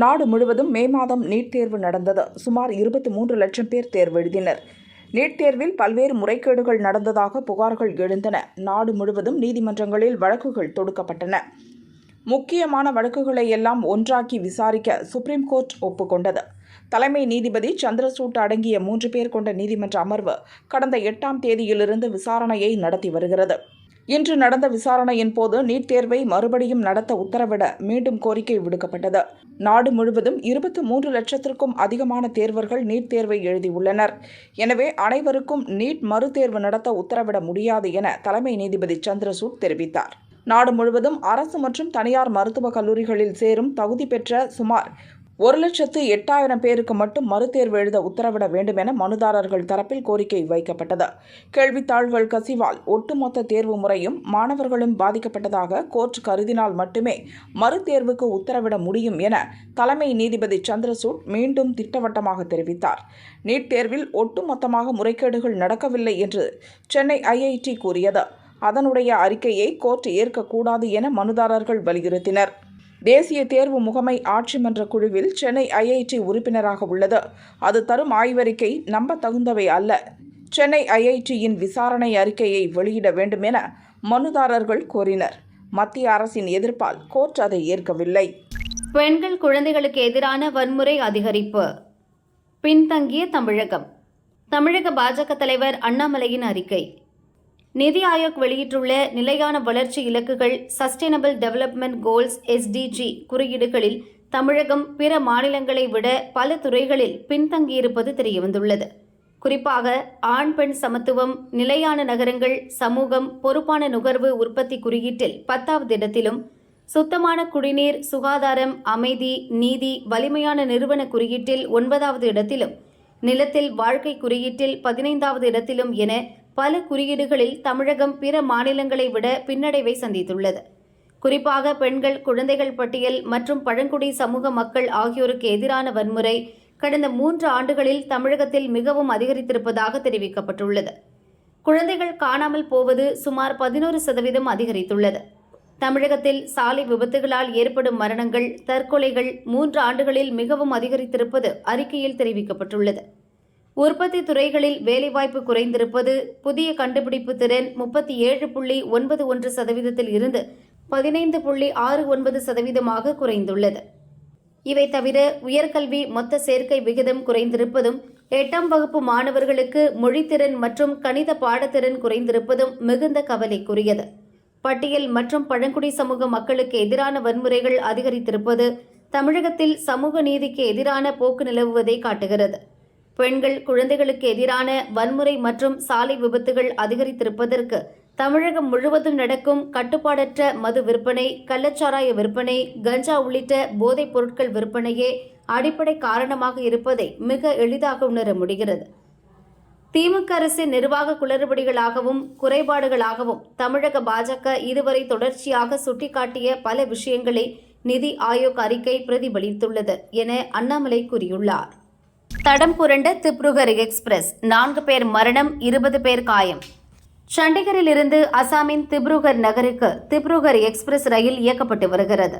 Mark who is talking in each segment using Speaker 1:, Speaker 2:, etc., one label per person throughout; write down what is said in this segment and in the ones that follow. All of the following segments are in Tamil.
Speaker 1: நாடு முழுவதும் மே மாதம் நீட் தேர்வு நடந்தது. சுமார் இருபத்தி மூன்று லட்சம் பேர் தேர்வு எழுதினர். நீட் தேர்வில் பல்வேறு முறைகேடுகள் நடந்ததாக புகார்கள் எழுந்தன. நாடு முழுவதும் நீதிமன்றங்களில் வழக்குகள் தொடுக்கப்பட்டன. முக்கியமான வழக்குகளை எல்லாம் ஒன்றாக்கி விசாரிக்க சுப்ரீம் கோர்ட் ஒப்புக்கொண்டது. தலைமை நீதிபதி சந்திரசூட் அடங்கிய மூன்று பேர் கொண்ட நீதிமன்ற அமர்வு கடந்த எட்டாம் தேதியிலிருந்து விசாரணையை நடத்தி வருகிறது. இன்று நடந்த விசாரணையின் போது நீட் தேர்வை மறுபடியும் நடத்த உத்தரவிட மீண்டும் கோரிக்கை விடுக்கப்பட்டது. நாடு முழுவதும் இருபத்தி மூன்று லட்சத்திற்கும் அதிகமான தேர்வர்கள் நீட் தேர்வை எழுதியுள்ளனர். எனவே அனைவருக்கும் நீட் மறுதேர்வு நடத்த உத்தரவிட முடியாது என தலைமை நீதிபதி சந்திரசூட் தெரிவித்தார். நாடு முழுவதும் அரசு மற்றும் தனியார் மருத்துவக் கல்லூரிகளில் சேரும் தகுதி பெற்ற சுமார் ஒரு லட்சத்து எட்டாயிரம் பேருக்கு மட்டும் மறுதேர்வு எழுத உத்தரவிட வேண்டும் என மனுதாரர்கள் தரப்பில் கோரிக்கை வைக்கப்பட்டது. கேள்வித்தாள்கள் கசிவால் ஒட்டுமொத்த தேர்வு முறையும் மாணவர்களும் பாதிக்கப்பட்டதாக கோர்ட் கருதினால் மட்டுமே மறுதேர்வுக்கு உத்தரவிட முடியும் என தலைமை நீதிபதி சந்திரசூட் மீண்டும் திட்டவட்டமாக தெரிவித்தார். நீட் தேர்வில் ஒட்டுமொத்தமாக முறைகேடுகள் நடக்கவில்லை என்று சென்னை ஐஐடி கூறியது. அதனுடைய அறிக்கையை கோர்ட் ஏற்கக்கூடாது என மனுதாரர்கள் வலியுறுத்தினர். தேசிய தேர்வு முகமை ஆட்சி மன்ற குழுவில் சென்னை ஐஐடி உறுப்பினராக உள்ளது. அது தரும் ஆய்வறிக்கை நம்ப தகுந்தவை அல்ல. சென்னை ஐஐடியின் விசாரணை அறிக்கையை வெளியிட வேண்டும் என மனுதாரர்கள் கோரினர். மத்திய அரசின் எதிர்ப்பால் கோர்ட் அதை ஏற்கவில்லை.
Speaker 2: பெண்கள் குழந்தைகளுக்கு எதிரான வன்முறை அதிகரிப்பு. பின்தங்கிய தமிழகம். தமிழக பாஜக தலைவர் அண்ணாமலையின் அறிக்கை. நிதி ஆயோக் வெளியிட்டுள்ள நிலையான வளர்ச்சி இலக்குகள் சஸ்டைனபிள் டெவலப்மெண்ட் கோல்ஸ் எஸ்டிஜி குறியீடுகளில் தமிழகம் பிற மாநிலங்களை விட பல துறைகளில் பின்தங்கியிருப்பது தெரியவந்துள்ளது. குறிப்பாக ஆண் பெண் சமத்துவம் நிலையான நகரங்கள் சமூகம் பொறுப்பான நுகர்வு உற்பத்தி குறியீட்டில் பத்தாவது இடத்திலும் சுத்தமான குடிநீர் சுகாதாரம் அமைதி நீதி வலிமையான நிறுவன குறியீட்டில் ஒன்பதாவது இடத்திலும் நிலத்தில் வாழ்க்கை குறியீட்டில் பதினைந்தாவது இடத்திலும் என பல குறியீடுகளில் தமிழகம் பிற மாநிலங்களை விட பின்னடைவை சந்தித்துள்ளது. குறிப்பாக பெண்கள் குழந்தைகள் பட்டியல் மற்றும் பழங்குடி சமூக மக்கள் ஆகியோருக்கு எதிரான வன்முறை கடந்த மூன்று ஆண்டுகளில் தமிழகத்தில் மிகவும் அதிகரித்திருப்பதாக தெரிவிக்கப்பட்டுள்ளது. குழந்தைகள் காணாமல் போவது சுமார் பதினோரு சதவீதம் அதிகரித்துள்ளது. தமிழகத்தில் சாலை விபத்துகளால் ஏற்படும் மரணங்கள் தற்கொலைகள் மூன்று ஆண்டுகளில் மிகவும் அதிகரித்திருப்பது அறிக்கையில் தெரிவிக்கப்பட்டுள்ளது. உற்பத்தி துறைகளில் வேலைவாய்ப்பு குறைந்திருப்பது புதிய கண்டுபிடிப்பு திறன் முப்பத்தி ஏழு புள்ளி ஒன்பது ஒன்று சதவீதத்தில் இருந்து பதினைந்து புள்ளி ஆறு ஒன்பது சதவீதமாக குறைந்துள்ளது. இவை தவிர உயர்கல்வி மொத்த சேர்க்கை விகிதம் குறைந்திருப்பதும் எட்டாம் வகுப்பு மாணவர்களுக்கு மொழித்திறன் மற்றும் கணித பாடத்திறன் குறைந்திருப்பதும் மிகுந்த கவலைக்குரியது. பட்டியல் மற்றும் பழங்குடி சமூக மக்களுக்கு எதிரான வன்முறைகள் அதிகரித்திருப்பது தமிழகத்தில் சமூக நீதிக்கு எதிரான போக்கு நிலவுவதை காட்டுகிறது. பெண்கள் குழந்தைகளுக்கு எதிரான வன்முறை மற்றும் சாலை விபத்துகள் அதிகரித்திருப்பதற்கு தமிழகம் முழுவதும் நடக்கும் கட்டுப்பாடற்ற மது விற்பனை கள்ளச்சாராய விற்பனை கஞ்சா உள்ளிட்ட போதைப் பொருட்கள் விற்பனையே அடிப்படை காரணமாக இருப்பதை மிக எளிதாக உணர முடிகிறது. திமுக அரசின் நிர்வாக குளறுபடிகளாகவும் குறைபாடுகளாகவும் தமிழக பாஜக இதுவரை தொடர்ச்சியாக சுட்டிக்காட்டிய பல விஷயங்களை நிதி ஆயோக் அறிக்கை பிரதிபலித்துள்ளது என அண்ணாமலை கூறியுள்ளார். தடம் புரண்ட திப்ருகர் எக்ஸ்பிரஸ். நான்கு பேர் மரணம் இருபது பேர் காயம். சண்டிகரில் இருந்து அசாமின் திப்ருகர் நகருக்கு திப்ருகர் எக்ஸ்பிரஸ் ரயில் இயக்கப்பட்டு வருகிறது.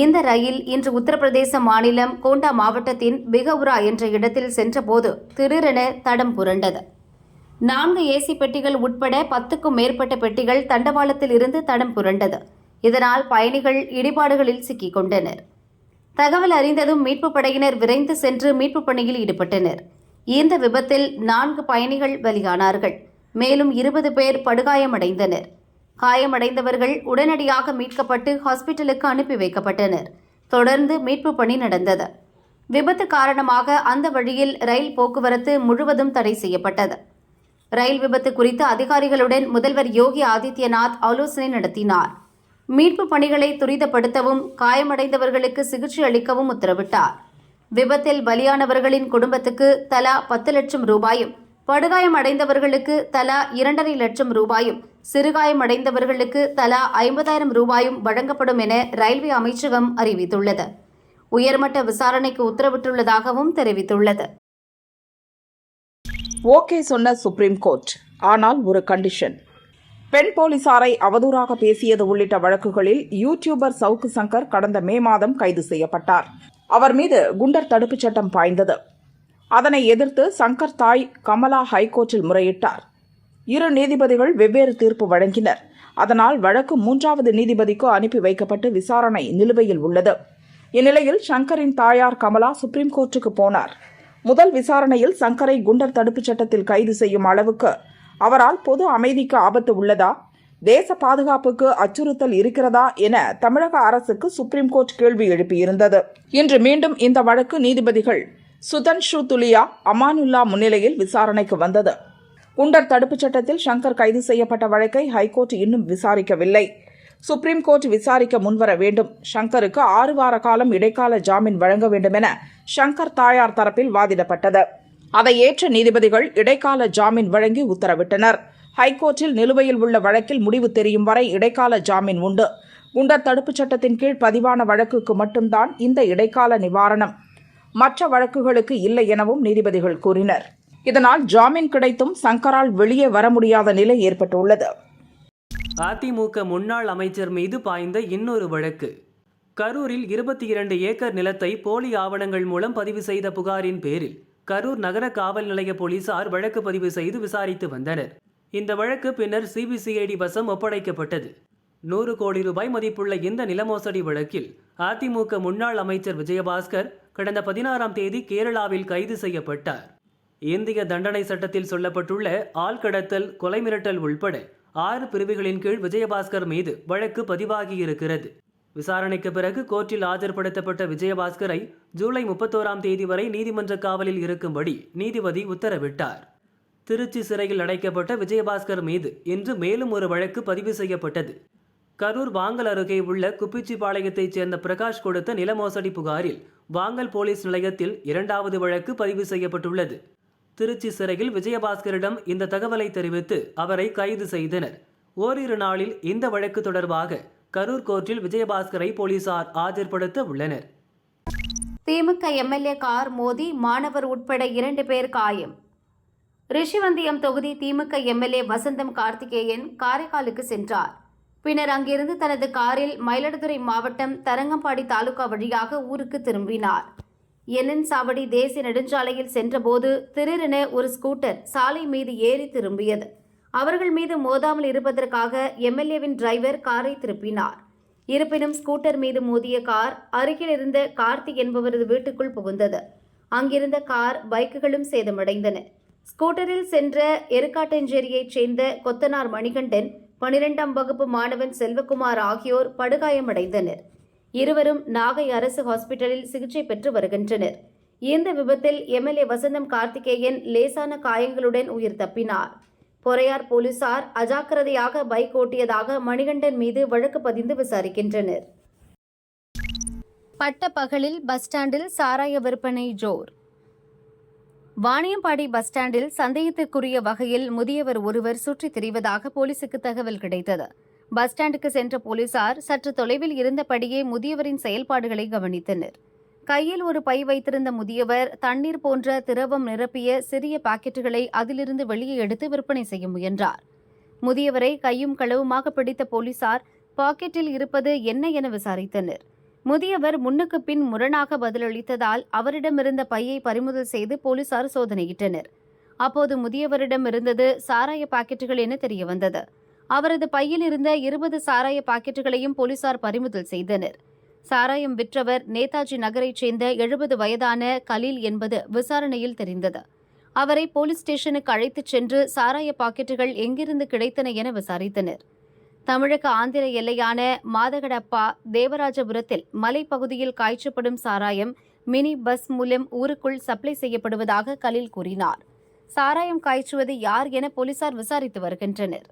Speaker 2: இந்த ரயில் இன்று உத்தரப்பிரதேச மாநிலம் கோண்டா மாவட்டத்தின் பிகவுரா என்ற இடத்தில் சென்றபோது திடீரென தடம் புரண்டது. நான்கு ஏசி பெட்டிகள் உட்பட பத்துக்கும் மேற்பட்ட பெட்டிகள் தண்டவாளத்தில் இருந்து தடம் புரண்டது. இதனால் பயணிகள் இடிபாடுகளில் சிக்கிக் கொண்டனர். தகவல் அறிந்ததும் மீட்புப் படையினர் விரைந்து சென்று மீட்புப் பணியில் ஈடுபட்டனர். இந்த விபத்தில் நான்கு பயணிகள் பலியானார்கள். மேலும் இருபது பேர் படுகாயமடைந்தனர். காயமடைந்தவர்கள் உடனடியாக மீட்கப்பட்டு ஹாஸ்பிட்டலுக்கு அனுப்பி வைக்கப்பட்டனர். தொடர்ந்து மீட்புப் பணி நடந்தது. விபத்து காரணமாக அந்த வழியில் ரயில் போக்குவரத்து முழுவதும் தடை செய்யப்பட்டது. ரயில் விபத்து குறித்து அதிகாரிகளுடன் முதல்வர் யோகி ஆதித்யநாத் ஆலோசனை நடத்தினார். மீட்பு பணிகளை துரிதப்படுத்தவும் காயமடைந்தவர்களுக்கு சிகிச்சை அளிக்கவும் உத்தரவிட்டார். விபத்தில் பலியானவர்களின் குடும்பத்துக்கு தலா பத்து லட்சம் ரூபாயும் படுகாயம் அடைந்தவர்களுக்கு தலா இரண்டரை லட்சம் ரூபாயும் சிறுகாயம் அடைந்தவர்களுக்கு தலா ஐம்பதாயிரம் ரூபாயும் வழங்கப்படும் என ரயில்வே அமைச்சகம் அறிவித்துள்ளது. உயர்மட்ட விசாரணைக்கு உத்தரவிட்டுள்ளதாகவும் தெரிவித்துள்ளது.
Speaker 1: ஓகே சொன்ன சுப்ரீம் கோர்ட் ஆனால் ஒரு கண்டிஷன் பெண் போலீசாரை அவதூறாக பேசியது உள்ளிட்ட வழக்குகளில் யூடியூபர் சவுக்கு சங்கர் கடந்த மே மாதம் கைது செய்யப்பட்டார். அவர் மீது குண்டர் தடுப்புச் சட்டம் பாய்ந்தது. அதனை எதிர்த்து சங்கர் தாய் கமலா ஹைகோர்ட்டில் முறையிட்டார். இரு நீதிபதிகள் வெவ்வேறு தீர்ப்பு வழங்கினர். அதனால் வழக்கு மூன்றாவது நீதிபதிக்கு அனுப்பி வைக்கப்பட்டு விசாரணை நிலுவையில் உள்ளது. இந்நிலையில் சங்கரின் தாயார் கமலா சுப்ரீம் கோர்ட்டுக்கு போனார். முதல் விசாரணையில் சங்கரை குண்டர் தடுப்புச் சட்டத்தில் கைது செய்யும் அளவுக்கு அவரால் பொது அமைதிக்கு ஆபத்து உள்ளதா? தேச பாதுகாப்புக்கு அச்சுறுத்தல் இருக்கிறதா என தமிழக அரசுக்கு சுப்ரீம் கோர்ட் கேள்வி எழுப்பியிருந்தது. இன்று மீண்டும் இந்த வழக்கு நீதிபதிகள் சுதன்ஷு துலியா அமானுல்லா முன்னிலையில் விசாரணைக்கு வந்தது. குண்டர் தடுப்புச் சட்டத்தில் சங்கர் கைது செய்யப்பட்ட வழக்கை ஹைகோர்ட் இன்னும் விசாரிக்கவில்லை. சுப்ரீம் கோர்ட் விசாரிக்க முன்வர வேண்டும். ஷங்கருக்கு ஆறு வார காலம் இடைக்கால ஜாமீன் வழங்க வேண்டும் என ஷங்கர் தாயார் தரப்பில் வாதிடப்பட்டது. அதை ஏற்ற நீதிபதிகள் இடைக்கால ஜாமீன் வழங்கி உத்தரவிட்டனர். ஹைகோர்ட்டில் நிலுவையில் உள்ள வழக்கில் முடிவு தெரியும் வரை இடைக்கால ஜாமீன் உண்டு. குண்டர் தடுப்புச் சட்டத்தின் கீழ் பதிவான வழக்குக்கு மட்டும்தான் இந்த இடைக்கால நிவாரணம். மற்ற வழக்குகளுக்கு இல்லை எனவும் நீதிபதிகள் கூறினர். இதனால் ஜாமீன் கிடைத்தும் சங்கரால் வெளியே வர முடியாத நிலை ஏற்பட்டுள்ளது.
Speaker 3: அதிமுக முன்னாள் அமைச்சர் மீது பாய்ந்த இன்னொரு வழக்கு. கரூரில் இருபத்தி இரண்டு ஏக்கர் நிலத்தை போலி ஆவணங்கள் மூலம் பதிவு செய்த புகாரின் பேரில் கரூர் நகர காவல் நிலைய போலீசார் வழக்கு பதிவு செய்து விசாரித்து வந்தனர். இந்த வழக்கு பின்னர் சிபிசிஐடி வசம் ஒப்படைக்கப்பட்டது. நூறு கோடி ரூபாய் மதிப்புள்ள இந்த நிலமோசடி வழக்கில் அதிமுக முன்னாள் அமைச்சர் விஜயபாஸ்கர் கடந்த பதினாறாம் தேதி கேரளாவில் கைது செய்யப்பட்டார். இந்திய தண்டனை சட்டத்தில் சொல்லப்பட்டுள்ள ஆள்கடத்தல் கொலை மிரட்டல் உள்பட ஆறு பிரிவுகளின் கீழ் விஜயபாஸ்கர் மீது வழக்கு பதிவாகியிருக்கிறது. விசாரணைக்கு பிறகு கோர்ட்டில் ஆஜர்படுத்தப்பட்ட விஜயபாஸ்கரை ஜூலை முப்பத்தோராம் தேதி வரை நீதிமன்ற காவலில் இருக்கும்படி நீதிபதி உத்தரவிட்டார். திருச்சி சிறையில் அடைக்கப்பட்ட விஜயபாஸ்கர் மீது இன்று மேலும் ஒரு வழக்கு பதிவு செய்யப்பட்டது. கரூர் வாங்கல் அருகே உள்ள குப்பிச்சிபாளையத்தைச் சேர்ந்த பிரகாஷ் கொடுத்த நிலமோசடி புகாரில் வாங்கல் போலீஸ் நிலையத்தில் இரண்டாவது வழக்கு பதிவு செய்யப்பட்டுள்ளது. திருச்சி சிறையில் விஜயபாஸ்கரிடம் இந்த தகவலை தெரிவித்து அவரை கைது செய்தனர். ஓரிரு நாளில் இந்த வழக்கு தொடர்பாக கரூர் கோர்ட்டில் விஜயபாஸ்கரை போலீசார் ஆஜர்படுத்த உள்ளனர்.
Speaker 2: திமுக எம்எல்ஏ கார் மோதி மாணவர் உட்பட இரண்டு பேர் காயம். ரிஷிவந்தியம் தொகுதி திமுக எம்எல்ஏ வசந்தம் கார்த்திகேயன் காரைக்காலுக்கு சென்றார். பின்னர் அங்கிருந்து தனது காரில் மயிலாடுதுறை மாவட்டம் தரங்கம்பாடி தாலுகா வழியாக ஊருக்கு திரும்பினார். என்என் சாவடி தேசிய நெடுஞ்சாலையில் சென்றபோது திடீரென ஒரு ஸ்கூட்டர் சாலை மீது ஏறி திரும்பியது. அவர்கள் மீது மோதாமல் இருப்பதற்காக எம்எல்ஏவின் டிரைவர் காரை திருப்பினார். இருப்பினும் ஸ்கூட்டர் மீது மோதிய கார் அருகில் இருந்த கார்த்திக் என்பவரது வீட்டுக்குள் புகுந்தது. அங்கிருந்த கார் பைக்குகளும் சேதமடைந்தன. ஸ்கூட்டரில் சென்ற எருக்காட்டஞ்சேரியைச் சேர்ந்த கொத்தனார் மணிகண்டன் பனிரெண்டாம் வகுப்பு மாணவன் செல்வகுமார் ஆகியோர் படுகாயமடைந்தனர். இருவரும் நாகை அரசு ஹாஸ்பிட்டலில் சிகிச்சை பெற்று வருகின்றனர். இந்த விபத்தில் எம்எல்ஏ வசந்தம் கார்த்திகேயன் லேசான காயங்களுடன் உயிர் தப்பினார். பொறையார் போலீசார் அஜாக்கிரதையாக பைக் ஓட்டியதாக மணிகண்டன் மீது வழக்கு பதிந்து விசாரிக்கின்றனர். பட்டப்பகலில் பஸ் ஸ்டாண்டில் சாராய விற்பனை ஜோர். வாணியம்பாடி பஸ் ஸ்டாண்டில் சந்தேகத்திற்குரிய வகையில் முதியவர் ஒருவர் சுற்றித் திரிவதாக போலீசுக்கு தகவல் கிடைத்தது. பஸ் ஸ்டாண்டுக்கு சென்ற போலீசார் சற்று தொலைவில் இருந்தபடியே முதியவரின் செயல்பாடுகளை கவனித்தனர். கையில் ஒரு பை வைத்திருந்த முதியவர் தண்ணீர் போன்ற திரவம் நிரப்பிய சிறிய பாக்கெட்டுகளை அதிலிருந்து வெளியே எடுத்து விற்பனை செய்ய முயன்றார். முதியவரை கையும் களவுமாக பிடித்த போலீசார் பாக்கெட்டில் இருப்பது என்ன என விசாரித்தனர். முதியவர் முன்னுக்கு பின் முரணாக பதிலளித்ததால் அவரிடமிருந்த பையை பறிமுதல் செய்து போலீசார் சோதனையிட்டனர். அப்போது முதியவரிடம் இருந்தது சாராய பாக்கெட்டுகள் என தெரியவந்தது அவரது பையில் இருந்த இருபது சாராய பாக்கெட்டுகளையும் போலீசார் பறிமுதல் செய்தனர். சாராயம் விற்றவர் நேதாஜி நகரைச் சேர்ந்த எழுபது வயதான கலீல் என்பது விசாரணையில் தெரிந்தது. அவரை போலீஸ் ஸ்டேஷனுக்கு அழைத்துச் சென்று சாராய பாக்கெட்டுகள் எங்கிருந்து கிடைத்தன என விசாரித்தனர். தமிழக ஆந்திர எல்லையான மாதகடப்பா தேவராஜபுரத்தில் மலைப்பகுதியில் காய்ச்சப்படும் சாராயம் மினி பஸ் மூலம் ஊருக்குள் சப்ளை செய்யப்படுவதாக கலீல் கூறினார். சாராயம் காய்ச்சுவது யார் என போலீசார் விசாரித்து வருகின்றனர்.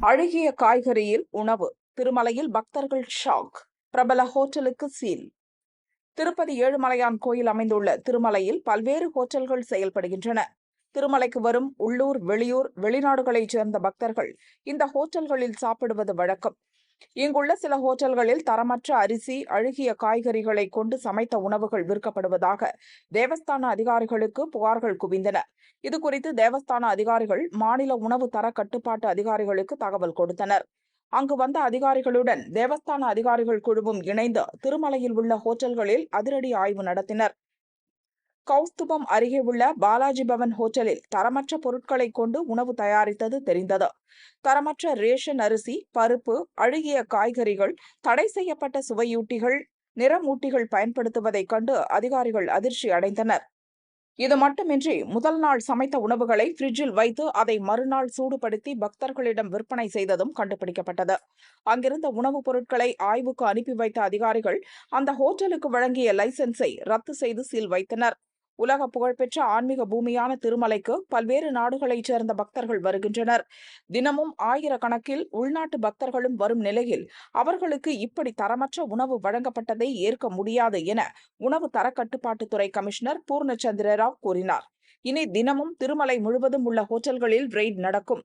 Speaker 1: அழுகிய காய்கறியில் உணவு. திருமலையில் பக்தர்கள் ஷாக். பிரபல ஹோட்டலுக்கு சீல். திருப்பதி ஏழுமலையான் கோயில் அமைந்துள்ள திருமலையில் பல்வேறு ஹோட்டல்கள் செயல்படுகின்றன. திருமலைக்கு வரும் உள்ளூர் வெளியூர் வெளிநாடுகளைச் சேர்ந்த பக்தர்கள் இந்த ஹோட்டல்களில் சாப்பிடுவது வழக்கம். இங்குள்ள சில ஹோட்டல்களில் தரமற்ற அரிசி அழுகிய காய்கறிகளை கொண்டு சமைத்த உணவுகள் விற்கப்படுவதாக தேவஸ்தான அதிகாரிகளுக்கு புகார்கள் குவிந்தன. இதுகுறித்து தேவஸ்தான அதிகாரிகள் மாநில உணவு தர கட்டுப்பாட்டு அதிகாரிகளுக்கு தகவல் கொடுத்தனர். அங்கு வந்த அதிகாரிகளுடன் தேவஸ்தான அதிகாரிகள் குழுவும் இணைந்து திருமலையில் உள்ள ஹோட்டல்களில் அதிரடி ஆய்வு நடத்தினர். கௌஸ்துபம் அருகே உள்ள பாலாஜி பவன் ஹோட்டலில் தரமற்ற பொருட்களை கொண்டு உணவு தயாரித்தது தெரிந்தது. தரமற்ற ரேஷன் அரிசி பருப்பு அழுகிய காய்கறிகள் தடை செய்யப்பட்ட சுவையூட்டிகள் நிறமூட்டிகள் பயன்படுத்துவதைக் கண்டு அதிகாரிகள் அதிர்ச்சி அடைந்தனர். இது மட்டுமின்றி முதல் நாள் சமைத்த உணவுகளை பிரிட்ஜில் வைத்து அதை மறுநாள் சூடுபடுத்தி பக்தர்களிடம் விற்பனை செய்ததும் கண்டுபிடிக்கப்பட்டது. அங்கிருந்த உணவுப் பொருட்களை ஆய்வுக்கு அனுப்பி வைத்த அதிகாரிகள் அந்த ஹோட்டலுக்கு வழங்கிய லைசென்ஸை ரத்து செய்து சீல் வைத்தனர். உலக புகழ்பெற்ற ஆன்மீக பூமியான திருமலைக்கு பல்வேறு நாடுகளைச் சேர்ந்த பக்தர்கள் வருகின்றனர். தினமும் ஆயிரக்கணக்கில் உள்நாட்டு பக்தர்களும் வரும் நிலையில் அவர்களுக்கு இப்படி தரமற்ற உணவு வழங்கப்பட்டதை ஏற்க முடியாது என உணவு தரக்கட்டுப்பாட்டுத்துறை கமிஷனர் பூர்ணச்சந்திர ராவ் கூறினார். இனி தினமும் திருமலை முழுவதும் உள்ள ஹோட்டல்களில் ரெய்ட் நடக்கும்.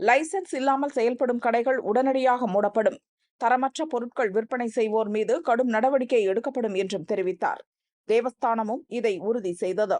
Speaker 1: லைசென்ஸ் இல்லாமல் செயல்படும் கடைகள் உடனடியாக மூடப்படும். தரமற்ற பொருட்கள் விற்பனை செய்வோர் மீது கடும் நடவடிக்கை எடுக்கப்படும் என்றும் தெரிவித்தார். தேவஸ்தானமும் இதை உறுதி செய்தது.